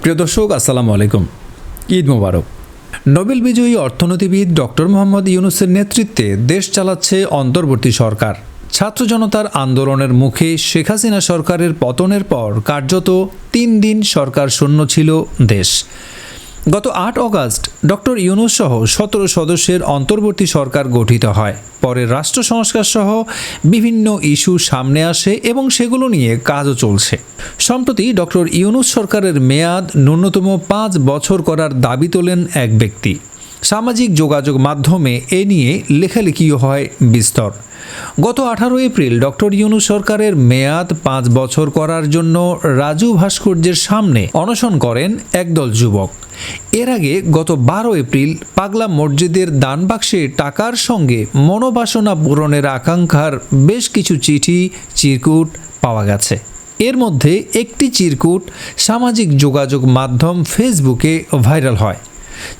প্রিয় দর্শক, আসসালামু আলাইকুম। ঈদ মোবারক। নোবেল বিজয়ী অর্থনীতিবিদ ডক্টর মোহাম্মদ ইউনুসের নেতৃত্বে দেশ চালাচ্ছে অন্তর্বর্তী সরকার। ছাত্র জনতার আন্দোলনের মুখে শেখ হাসিনা সরকারের পতনের পর কার্যত তিন দিন সরকার শূন্য ছিল দেশ। গত আট অগাস্ট ডক্টর ইউনুস সহ সতেরো সদস্যের অন্তর্বর্তী সরকার গঠিত হয়। পরে রাষ্ট্র সংস্কার সহ বিভিন্ন ইস্যু সামনে আসে এবং সেগুলো নিয়ে কাজও চলছে। সম্প্রতি ডক্টর ইউনুস সরকারের মেয়াদ ন্যূনতম পাঁচ বছর করার দাবি তোলেন এক ব্যক্তি। সামাজিক যোগাযোগ মাধ্যমে এ নিয়ে লেখালেখিও হয় বিস্তর। গত আঠারো এপ্রিল ডক্টর ইউনুস সরকারের মেয়াদ পাঁচ বছর করার জন্য রাজু ভাস্কর্যের সামনে অনশন করেন একদল যুবক। এর আগে গত বারো এপ্রিল পাগলা মসজিদের দান বাক্সে টাকার সঙ্গে মনোবাসনা পূরণের আকাঙ্ক্ষার বেশ কিছু চিঠি, চিরকুট পাওয়া গেছে। এর মধ্যে একটি চিরকুট সামাজিক যোগাযোগ মাধ্যম ফেসবুকে ভাইরাল হয়।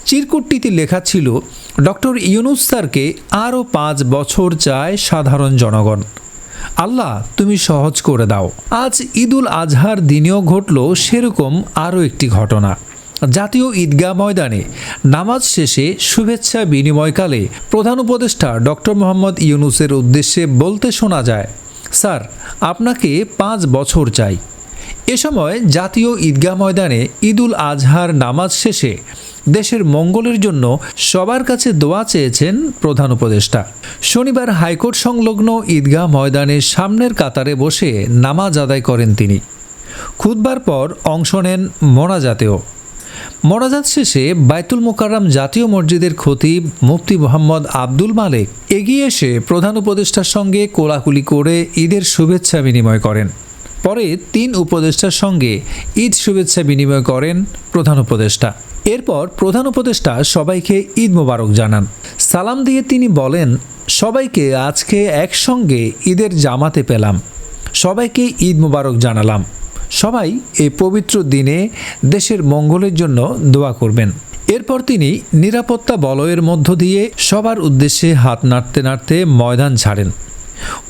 চিরকুটটিতে লেখা ছিল ডক্টর ইউনুস স্যারকে আরও পাঁচ বছর চায় সাধারণ জনগণ। আল্লাহ, তুমি সহজ করে দাও। আজ ঈদুল আজহার দিনেও ঘটল সেরকম আরও একটি ঘটনা। জাতীয় ঈদগাহ ময়দানে নামাজ শেষে শুভেচ্ছা বিনিময়কালে প্রধান উপদেষ্টা ডক্টর মোহাম্মদ ইউনুসের উদ্দেশ্যে বলতে শোনা যায়, স্যার, আপনাকে পাঁচ বছর চাই। এ সময় জাতীয় ঈদগাহ ময়দানে ঈদুল আজহার নামাজ শেষে দেশের মঙ্গলের জন্য সবার কাছে দোয়া চেয়েছেন প্রধান উপদেষ্টা। শনিবার হাইকোর্ট সংলগ্ন ঈদগাহ ময়দানের সামনের কাতারে বসে নামাজ আদায় করেন তিনি। খুদবার পর অংশ নেন মোনাজাতেও। মোনাজাত শেষে বাইতুল মোকাররম জাতীয় মসজিদের খতিব মুফতি মোহাম্মদ আব্দুল মালেক এগিয়ে এসে প্রধান উপদেষ্টার সঙ্গে কোলাকুলি করে ঈদের শুভেচ্ছা বিনিময় করেন। পরে তিন উপদেষ্টার সঙ্গে ঈদ শুভেচ্ছা বিনিময় করেন প্রধান উপদেষ্টা। এরপর প্রধান উপদেষ্টা সবাইকে ঈদ মোবারক জানান। সালাম দিয়ে তিনি বলেন, সবাইকে আজকে একসঙ্গে ঈদের জামাতে পেলাম। সবাইকে ঈদ মোবারক জানালাম। সবাই এই পবিত্র দিনে দেশের মঙ্গলের জন্য দোয়া করবেন। এরপর তিনি নিরাপত্তা বলয়ের মধ্য দিয়ে সবার উদ্দেশ্যে হাত নাড়তে নাড়তে ময়দান ছাড়েন।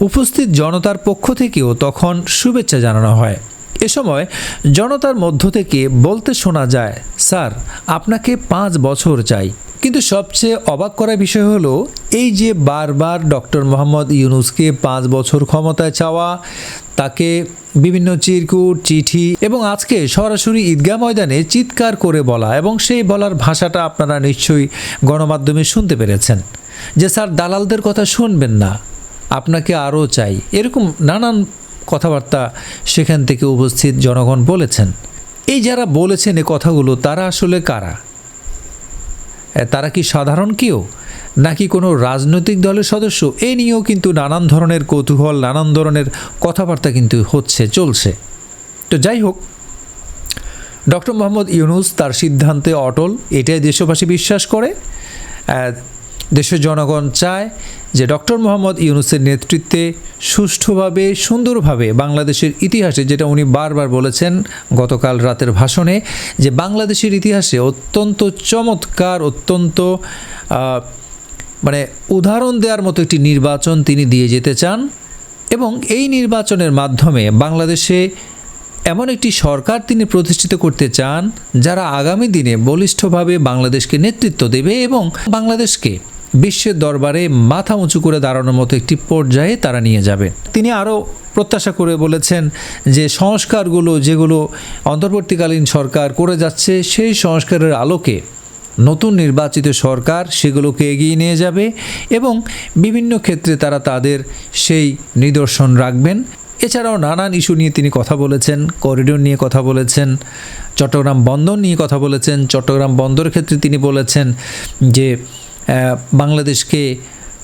উপস্থিত জনতার পক্ষ থেকেও তখন শুভেচ্ছা জানানো হয়। এ সময় জনতার মধ্য থেকে বলতে শোনা যায়, স্যার, আপনাকে পাঁচ বছর চাই। কিন্তু সবচেয়ে অবাক করা বিষয় হলো, এই যে বারবার ডক্টর মোহাম্মদ ইউনুসকে পাঁচ বছর ক্ষমতায় চাওয়া, তাকে বিভিন্ন চিরকুট, চিঠি এবং আজকে সরাসরি ঈদগাহ ময়দানে চিৎকার করে বলা এবং সেই বলার ভাষাটা আপনারা নিশ্চয়ই গণমাধ্যমে শুনতে পেরেছেন। যে স্যার, দালালদের কথা শুনবেন না। আপনাকে আরও চাই। এরকম নানান কথাবার্তা সেখান থেকে উপস্থিত জনগণ বলেছেন। এই যারা বলেছেন এ কথাগুলো, তারা আসলে কারা? তারা কি সাধারণ কেউ? নাকি কোনো রাজনৈতিক দলের সদস্য? এ নিয়েও কিন্তু নানান ধরনের কৌতূহল, নানান ধরনের কথাবার্তা কিন্তু হচ্ছে, চলছে। তো যাই হোক, ডক্টর মোহাম্মদ ইউনুস তার সিদ্ধান্তে অটল, এটাই দেশবাসী বিশ্বাস করে। দেশের জনগণ চায় যে ডক্টর মোহাম্মদ ইউনুসের নেতৃত্বে সুষ্ঠুভাবে, সুন্দরভাবে বাংলাদেশের ইতিহাসে, যেটা উনি বারবার বলেছেন গতকাল রাতের ভাষণে, যে বাংলাদেশের ইতিহাসে অত্যন্ত চমৎকার, অত্যন্ত মানে উদাহরণ দেওয়ার মতো একটি নির্বাচন তিনি দিয়ে যেতে চান এবং এই নির্বাচনের মাধ্যমে বাংলাদেশে এমন একটি সরকার তিনি প্রতিষ্ঠিত করতে চান যারা আগামী দিনে বলিষ্ঠভাবে বাংলাদেশকে নেতৃত্ব দেবে এবং বাংলাদেশকে বিশ্বের দরবারে মাথা উঁচু করে দাঁড়ানোর মতো একটি পর্যায়ে তারা নিয়ে যাবে। তিনি আরও প্রত্যাশা করে বলেছেন যে সংস্কারগুলো যেগুলো অন্তর্বর্তীকালীন সরকার করে যাচ্ছে, সেই সংস্কারের আলোকে নতুন নির্বাচিত সরকার সেগুলোকে এগিয়ে নিয়ে যাবে এবং বিভিন্ন ক্ষেত্রে তারা তাদের সেই নিদর্শন রাখবেন। এছাড়াও নানান ইস্যু নিয়ে তিনি কথা বলেছেন, করিডোর নিয়ে কথা বলেছেন, চট্টগ্রাম বন্দর নিয়ে কথা বলেছেন। চট্টগ্রাম বন্দরের ক্ষেত্রে তিনি বলেছেন যে বাংলাদেশকে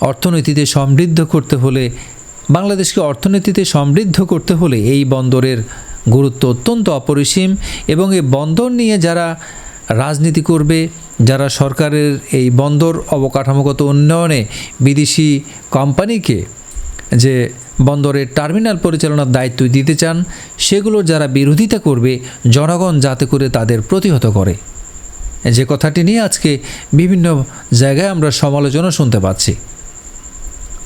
অর্থনীতিতে সমৃদ্ধ করতে হলে, বাংলাদেশকে অর্থনীতিতে সমৃদ্ধ করতে হলে এই বন্দরের গুরুত্ব অত্যন্ত অপরিসীম এবং এই বন্দর নিয়ে যারা রাজনীতি করবে, যারা সরকারের এই বন্দর অবকাঠামোগত উন্নয়নে বিদেশি কোম্পানিকে যে বন্দরের টার্মিনাল পরিচালনার দায়িত্ব দিতে চান সেগুলোর যারা বিরোধিতা করবে, জনগণ যাতে করে তাদের প্রতিহত করে। যে কথাটি নিয়ে আজকে বিভিন্ন জায়গায় আমরা সমালোচনা শুনতে পাচ্ছি।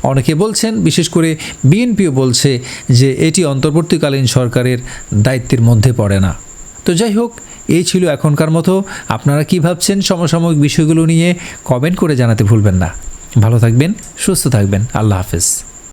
অনেকে বলছেন, বিশেষ করে বিএনপিও বলছে যে এটি অন্তর্বর্তীকালীন সরকারের দায়িত্বের মধ্যে পড়ে না। তো যাই হোক, এই ছিল এখনকার মতো। আপনারা কি ভাবছেন সমসাময়িক বিষয়গুলো নিয়ে কমেন্ট করে জানাতে ভুলবেন না। ভালো থাকবেন, সুস্থ থাকবেন। আল্লাহ হাফেজ।